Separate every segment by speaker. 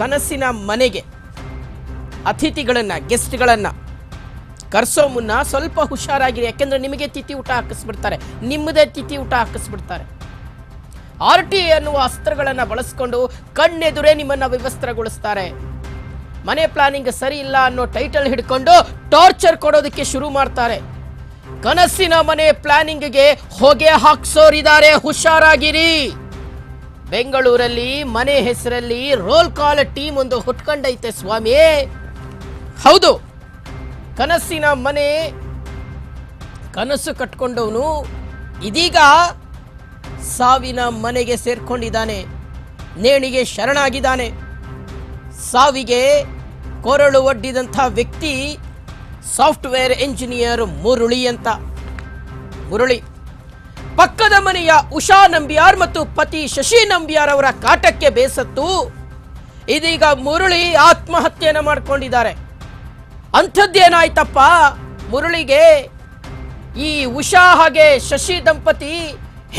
Speaker 1: ಕನಸಿನ ಮನೆಗೆ ಅತಿಥಿಗಳನ್ನು ಗೆಸ್ಟ್ಗಳನ್ನು ಕರೆಸೋ ಮುನ್ನ ಸ್ವಲ್ಪ ಹುಷಾರಾಗಿರಿ. ಯಾಕೆಂದರೆ ನಿಮಗೆ ತಿಥಿ ಊಟ ಹಾಕಿಸ್ಬಿಡ್ತಾರೆ. ನಿಮ್ಮದೇ ತಿಥಿ ಊಟ ಹಾಕಿಸ್ಬಿಡ್ತಾರೆ. ಆರ್ ಟಿ ಅನ್ನುವ ಅಸ್ತ್ರಗಳನ್ನು ಬಳಸ್ಕೊಂಡು ಕಣ್ಣೆದುರೇ ನಿಮ್ಮನ್ನು ವಿವಸ್ತ್ರಗೊಳಿಸ್ತಾರೆ. ಮನೆ ಪ್ಲಾನಿಂಗ್ ಸರಿ ಇಲ್ಲ ಅನ್ನೋ ಟೈಟಲ್ ಹಿಡ್ಕೊಂಡು ಟಾರ್ಚರ್ ಕೊಡೋದಕ್ಕೆ ಶುರು ಮಾಡ್ತಾರೆ. ಕನಸಿನ ಮನೆ ಪ್ಲಾನಿಂಗ್ಗೆ ಹೊಗೆ ಹಾಕ್ಸೋರಿದ್ದಾರೆ. ಹುಷಾರಾಗಿರಿ. ಬೆಂಗಳೂರಲ್ಲಿ, ಮನೆ ಹೆಸರಲ್ಲಿ ರೋಲ್ ಕಾಲ್ ಟೀಮ್ ಒಂದು ಹುಟ್ಕೊಂಡೈತೆ ಸ್ವಾಮಿ. ಹೌದು, ಕನಸಿನ ಮನೆ ಕನಸು ಕಟ್ಕೊಂಡವನು ಇದೀಗ ಸಾವಿನ ಮನೆಗೆ ಸೇರ್ಕೊಂಡಿದ್ದಾನೆ. ನೇಣಿಗೆ ಶರಣಾಗಿದ್ದಾನೆ. ಸಾವಿಗೆ ಕೊರಳು ಒಡ್ಡಿದಂಥ ವ್ಯಕ್ತಿ ಸಾಫ್ಟ್ವೇರ್ ಇಂಜಿನಿಯರ್ ಮುರುಳಿ ಅಂತ. ಮುರುಳಿ. ಪಕ್ಕದ ಮನೆಯ ಉಷಾ ನಂಬಿಯಾರ್ ಮತ್ತು ಪತಿ ಶಶಿ ನಂಬಿಯಾರ್ ಅವರ ಕಾಟಕ್ಕೆ ಬೇಸತ್ತು. ಇದೀಗ ಮುರುಳಿ ಆತ್ಮಹತ್ಯೆಯನ್ನು ಮಾಡಿಕೊಂಡಿದ್ದಾರೆ. ಅಂಥದ್ದೇನಾಯ್ತಪ್ಪ? ಮುರುಳಿಗೆ ಈ ಉಷಾ ಹಾಗೆ ಶಶಿ ದಂಪತಿ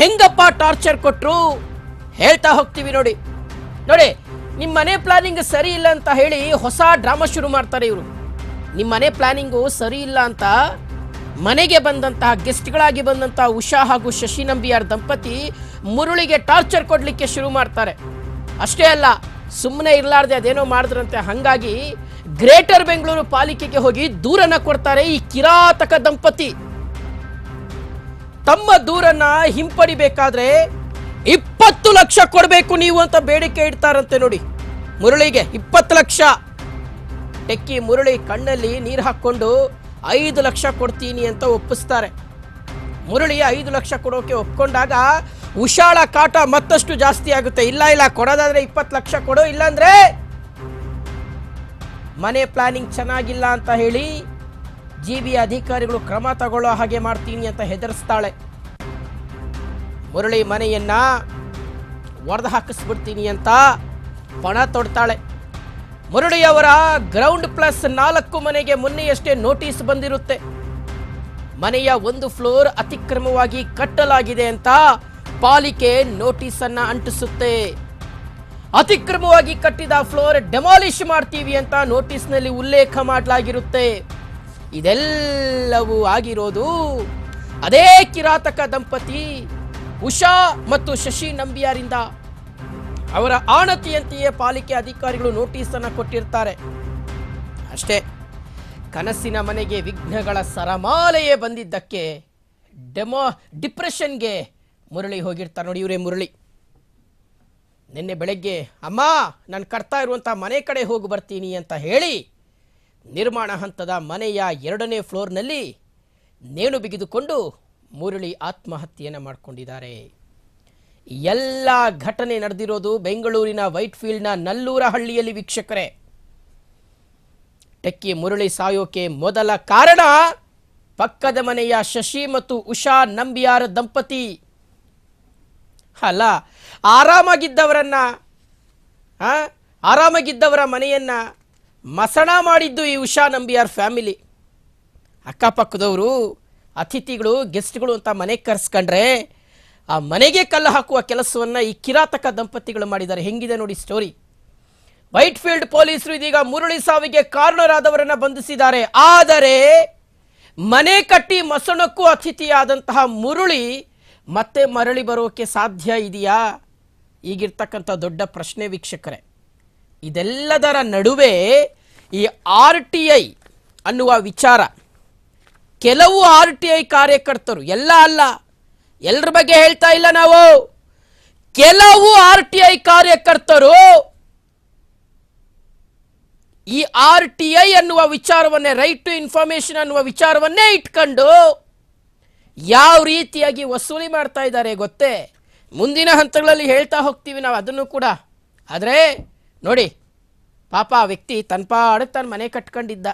Speaker 1: ಹೆಂಗಪ್ಪ ಟಾರ್ಚರ್ ಕೊಟ್ಟರು ಹೇಳ್ತಾ ಹೋಗ್ತೀವಿ ನೋಡಿ. ನೋಡಿ ನಿಮ್ಮ ಮನೆ ಪ್ಲಾನಿಂಗ್ ಸರಿ ಇಲ್ಲ ಅಂತ ಹೇಳಿ ಹೊಸ ಡ್ರಾಮಾ ಶುರು ಮಾಡ್ತಾರೆ ಇವರು. ನಿಮ್ಮ ಮನೆ ಪ್ಲಾನಿಂಗು ಸರಿ ಇಲ್ಲ ಅಂತ ಮನೆಗೆ ಬಂದಂತಹ ಗೆಸ್ಟ್ಗಳಾಗಿ ಬಂದಂತಹ ಉಷಾ ಹಾಗೂ ಶಶಿ ನಂಬಿಯಾರ್ ದಂಪತಿ ಮುರುಳಿಗೆ ಟಾರ್ಚರ್ ಕೊಡಲಿಕ್ಕೆ ಶುರು ಮಾಡ್ತಾರೆ. ಅಷ್ಟೇ ಅಲ್ಲ ಸುಮ್ಮನೆ ಇರಲಾರ್ದೆ ಅದೇನೋ ಮಾಡಿದ್ರಂತೆ, ಹಂಗಾಗಿ ಗ್ರೇಟರ್ ಬೆಂಗಳೂರು ಪಾಲಿಕೆಗೆ ಹೋಗಿ ದೂರನ್ನ ಕೊಡ್ತಾರೆ ಈ ಕಿರಾತಕ ದಂಪತಿ. ತಮ್ಮ ದೂರನ್ನ ಹಿಂಪಡಿಬೇಕಾದ್ರೆ ಇಪ್ಪತ್ತು ಲಕ್ಷ ಕೊಡಬೇಕು ನೀವು ಅಂತ ಬೇಡಿಕೆ ಇಡ್ತಾರಂತೆ ನೋಡಿ. ಮುರುಳಿಗೆ ಇಪ್ಪತ್ತು ಲಕ್ಷ. ಟೆಕ್ಕಿ ಮುರುಳಿ ಕಣ್ಣಲ್ಲಿ ನೀರು ಹಾಕ್ಕೊಂಡು ಐದು ಲಕ್ಷ ಕೊಡ್ತೀನಿ ಅಂತ ಒಪ್ಪಿಸ್ತಾರೆ. ಮುರಳಿ ಐದು ಲಕ್ಷ ಕೊಡೋಕೆ ಒಪ್ಕೊಂಡಾಗ ಉಷಾಳ ಕಾಟ ಮತ್ತಷ್ಟು ಜಾಸ್ತಿ ಆಗುತ್ತೆ. ಇಲ್ಲ ಇಲ್ಲ, ಕೊಡೋದಾದ್ರೆ ಇಪ್ಪತ್ತು ಲಕ್ಷ ಕೊಡೋ, ಇಲ್ಲಾಂದ್ರೆ ಮನೆ ಪ್ಲಾನಿಂಗ್ ಚೆನ್ನಾಗಿಲ್ಲ ಅಂತ ಹೇಳಿ ಜಿ ಬಿ ಅಧಿಕಾರಿಗಳು ಕ್ರಮ ತಗೊಳ್ಳೋ ಹಾಗೆ ಮಾಡ್ತೀನಿ ಅಂತ ಹೆದರಿಸ್ತಾಳೆ. ಮುರಳಿ ಮನೆಯನ್ನ ಒಡೆದು ಹಾಕಿಸ್ಬಿಡ್ತೀನಿ ಅಂತ ಪಣ ತೊಡ್ತಾಳೆ. ಮುರಳಿಯವರ ಗ್ರೌಂಡ್ ಪ್ಲಸ್ ನಾಲ್ಕು ಮನೆಗೆ ಮೊನ್ನೆಯಷ್ಟೇ ನೋಟಿಸ್ ಬಂದಿರುತ್ತೆ. ಮನೆಯ ಒಂದು ಫ್ಲೋರ್ ಅತಿಕ್ರಮವಾಗಿ ಕಟ್ಟಲಾಗಿದೆ ಅಂತ ಪಾಲಿಕೆ ನೋಟಿಸ್ ಅನ್ನ ಅಂಟಿಸುತ್ತೆ. ಅತಿಕ್ರಮವಾಗಿ ಕಟ್ಟಿದ ಫ್ಲೋರ್ ಡೆಮಾಲಿಷ್ ಮಾಡ್ತೀವಿ ಅಂತ ನೋಟಿಸ್ನಲ್ಲಿ ಉಲ್ಲೇಖ ಮಾಡಲಾಗಿರುತ್ತೆ. ಇದೆಲ್ಲವೂ ಆಗಿರೋದು ಅದೇ ಕಿರಾತಕ ದಂಪತಿ ಉಷಾ ಮತ್ತು ಶಶಿ ನಂಬಿಯಾರಿಂದ. ಅವರ ಆಣತಿಯಂತೆಯೇ ಪಾಲಿಕೆ ಅಧಿಕಾರಿಗಳು ನೋಟಿಸ್ ಅನ್ನ ಕೊಟ್ಟಿರ್ತಾರೆ. ಅಷ್ಟೇ, ಕನಸಿನ ಮನೆಗೆ ವಿಘ್ನಗಳ ಸರಮಾಲೆಯೇ ಬಂದಿದ್ದಕ್ಕೆ ಡೆಮೋ, ಡಿಪ್ರೆಷನ್ಗೆ ಮುರಳಿ ಹೋಗಿರ್ತಾರೆ ನೋಡಿ ಇವರೇ ಮುರಳಿ. ನಿನ್ನೆ ಬೆಳಗ್ಗೆ, ಅಮ್ಮ, ನಾನು ಕಟ್ತಾ ಇರುವಂಥ ಮನೆ ಕಡೆ ಹೋಗಿ ಬರ್ತೀನಿ ಅಂತ ಹೇಳಿ ನಿರ್ಮಾಣ ಹಂತದ ಮನೆಯ ಎರಡನೇ ಫ್ಲೋರ್ನಲ್ಲಿ ನೇಣು ಬಿಗಿದುಕೊಂಡು ಮುರಳಿ ಆತ್ಮಹತ್ಯೆಯನ್ನು ಮಾಡಿಕೊಂಡಿದ್ದಾರೆ. ಎಲ್ಲ ಘಟನೆ ನಡೆದಿರೋದು ಬೆಂಗಳೂರಿನ ವೈಟ್ ಫೀಲ್ಡ್ನ ನಲ್ಲೂರ ಹಳ್ಳಿಯಲ್ಲಿ ವೀಕ್ಷಕರೇ. ಟೆಕ್ಕಿ ಮುರಳಿ ಸಾಯೋಕೆ ಮೊದಲ ಕಾರಣ ಪಕ್ಕದ ಮನೆಯ ಶಶಿ ಮತ್ತು ಉಷಾ ನಂಬಿಯಾರ್ ದಂಪತಿ. ಅಲ್ಲ, ಆರಾಮಾಗಿದ್ದವರನ್ನ ಆರಾಮಾಗಿದ್ದವರ ಮನೆಯನ್ನ ಮಸಣ ಮಾಡಿದ್ದು ಈ ಉಷಾ ನಂಬಿಯಾರ್ ಫ್ಯಾಮಿಲಿ. ಅಕ್ಕಪಕ್ಕದವರು, ಅತಿಥಿಗಳು, ಗೆಸ್ಟ್ಗಳು ಅಂತ ಮನೆಗೆ ಕರೆಸ್ಕೊಂಡ್ರೆ ಆ ಮನೆಗೆ ಕಲ್ಲು ಹಾಕುವ ಕೆಲಸವನ್ನು ಈ ಕಿರಾತಕ ದಂಪತಿಗಳು ಮಾಡಿದ್ದಾರೆ. ಹೆಂಗಿದೆ ನೋಡಿ ಸ್ಟೋರಿ ವೈಟ್ ಫೀಲ್ಡ್ ಪೊಲೀಸರು ಇದೀಗ ಮುರುಳಿ ಸಾವಿಗೆ ಕಾರಣರಾದವರನ್ನ ಬಂಧಿಸಿದ್ದಾರೆ. ಆದರೆ ಮನೆ ಕಟ್ಟಿ ಮಸಣಕ್ಕೂ ಅತಿಥಿಯಾದಂತಹ ಮುರುಳಿ ಮತ್ತೆ ಮರಳಿ ಬರೋಕೆ ಸಾಧ್ಯ ಇದೆಯಾ? ಈಗಿರ್ತಕ್ಕಂಥ ದೊಡ್ಡ ಪ್ರಶ್ನೆ ವೀಕ್ಷಕರೇ. ಇದೆಲ್ಲದರ ನಡುವೆ ಈ ಆರ್ ಟಿ ಐ ಅನ್ನುವ ವಿಚಾರ. ಕೆಲವು ಆರ್ ಟಿ ಐ ಕಾರ್ಯಕರ್ತರು, ಎಲ್ಲ ಅಲ್ಲ ಎಲ್ಲರ ಬಗ್ಗೆ ಹೇಳ್ತಾ ಇಲ್ಲ ನಾವು. ಕೆಲವು ಆರ್ ಟಿ ಐ ಕಾರ್ಯಕರ್ತರು ಈ ಆರ್ ಟಿ ಐ ಅನ್ನುವ ವಿಚಾರವನ್ನೇ ರೈಟ್ ಟು ಇನ್ಫಾರ್ಮೇಶನ್ ಅನ್ನುವ ವಿಚಾರವನ್ನೇ ಇಟ್ಕೊಂಡು ಯಾವ ರೀತಿಯಾಗಿ ವಸೂಲಿ ಮಾಡ್ತಾ ಇದ್ದಾರೆ ಗೊತ್ತೇ? ಮುಂದಿನ ಹಂತಗಳಲ್ಲಿ ಹೇಳ್ತಾ ಹೋಗ್ತೀವಿ ನಾವು ಅದನ್ನು ಕೂಡ. ಆದರೆ ನೋಡಿ, ಪಾಪ ಆ ವ್ಯಕ್ತಿ ತನ್ನ ಪಾಡಕ್ಕೆ ತನ್ನ ಮನೆ ಕಟ್ಕೊಂಡಿದ್ದ.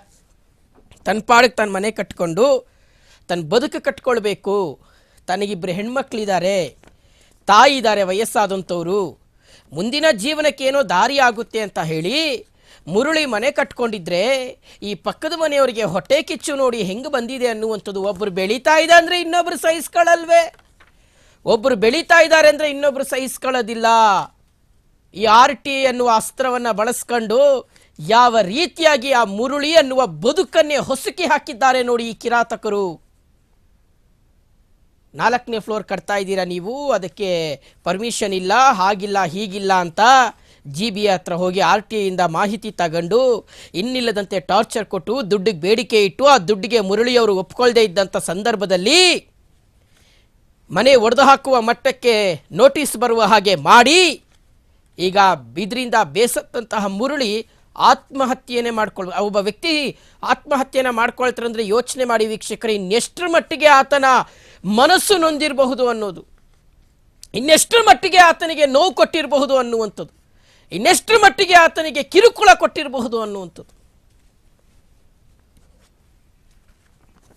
Speaker 1: ತನ್ನ ಪಾಡಕ್ಕೆ ತನ್ನ ಮನೆ ಕಟ್ಕೊಂಡು ತನ್ನ ಬದುಕು ಕಟ್ಕೊಳ್ಬೇಕು. ತನಗಿಬ್ಬರು ಹೆಣ್ಮಕ್ಳಿದ್ದಾರೆ. ತಾಯಿ ಇದ್ದಾರೆ, ವಯಸ್ಸಾದಂಥವರು. ಮುಂದಿನ ಜೀವನಕ್ಕೆ ಏನೋ ದಾರಿ ಆಗುತ್ತೆ ಅಂತ ಹೇಳಿ ಮುರುಳಿ ಮನೆ ಕಟ್ಕೊಂಡಿದ್ರೆ ಈ ಪಕ್ಕದ ಮನೆಯವರಿಗೆ ಹೊಟ್ಟೆ ಕಿಚ್ಚು ನೋಡಿ ಹೆಂಗೆ ಬಂದಿದೆ ಅನ್ನುವಂಥದ್ದು ಒಬ್ಬರು ಬೆಳೀತಾ ಇದೆ ಅಂದರೆ ಇನ್ನೊಬ್ಬರು ಸಹಿಸ್ಕೊಳ್ಳಲ್ವೇ ಒಬ್ಬರು ಬೆಳೀತಾ ಇದ್ದಾರೆ ಅಂದರೆ ಇನ್ನೊಬ್ಬರು ಸಹಿಸ್ಕೊಳ್ಳೋದಿಲ್ಲ. ಈ ಆರ್ ಟಿ ಅನ್ನುವ ಅಸ್ತ್ರವನ್ನು ಬಳಸ್ಕೊಂಡು ಯಾವ ರೀತಿಯಾಗಿ ಆ ಮುರುಳಿ ಅನ್ನುವ ಬದುಕನ್ನೇ ಹೊಸುಕಿ ಹಾಕಿದ್ದಾರೆ ನೋಡಿ ಈ ಕಿರಾತಕರು. ನಾಲ್ಕನೇ ಫ್ಲೋರ್ ಕಟ್ತಾ ಇದ್ದೀರಾ ನೀವು? ಅದಕ್ಕೆ ಪರ್ಮಿಷನ್ ಇಲ್ಲ, ಹಾಗಿಲ್ಲ, ಹೀಗಿಲ್ಲ ಅಂತ ಜಿ ಬಿ ಹತ್ರ ಹೋಗಿ ಆರ್ ಟಿ ಐಯಿಂದ ಮಾಹಿತಿ ತಗೊಂಡು ಇನ್ನಿಲ್ಲದಂತೆ ಟಾರ್ಚರ್ ಕೊಟ್ಟು ದುಡ್ಡಿಗೆ ಬೇಡಿಕೆ ಇಟ್ಟು ಆ ದುಡ್ಡಿಗೆ ಮುರಳಿಯವರು ಒಪ್ಕೊಳ್ಳದೆ ಇದ್ದಂಥ ಸಂದರ್ಭದಲ್ಲಿ ಮನೆ ಒಡೆದು ಹಾಕುವ ಮಟ್ಟಕ್ಕೆ ನೋಟಿಸ್ ಬರುವ ಹಾಗೆ ಮಾಡಿ ಈಗ ಬಿದ್ರಿಂದ ಬೇಸತ್ತಂತಹ ಮುರುಳಿ ಆತ್ಮಹತ್ಯೆಯನ್ನೇ ಮಾಡ್ಕೊಳ್ ಒಬ್ಬ ವ್ಯಕ್ತಿ ಆತ್ಮಹತ್ಯೆನ ಮಾಡ್ಕೊಳ್ತಾರೆ ಅಂದರೆ ಯೋಚನೆ ಮಾಡಿ ವೀಕ್ಷಕರು, ಇನ್ನೆಷ್ಟರ ಮಟ್ಟಿಗೆ ಆತನ ಮನಸ್ಸು ನೊಂದಿರಬಹುದು ಅನ್ನೋದು. ಇನ್ನೆಷ್ಟರ ಮಟ್ಟಿಗೆ ಆತನಿಗೆ ನೋವು ಕೊಟ್ಟಿರಬಹುದು ಅನ್ನುವಂಥದ್ದು. ಇನ್ನೆಷ್ಟರ ಮಟ್ಟಿಗೆ ಆತನಿಗೆ ಕಿರುಕುಳ ಕೊಟ್ಟಿರಬಹುದು ಅನ್ನುವಂಥದ್ದು.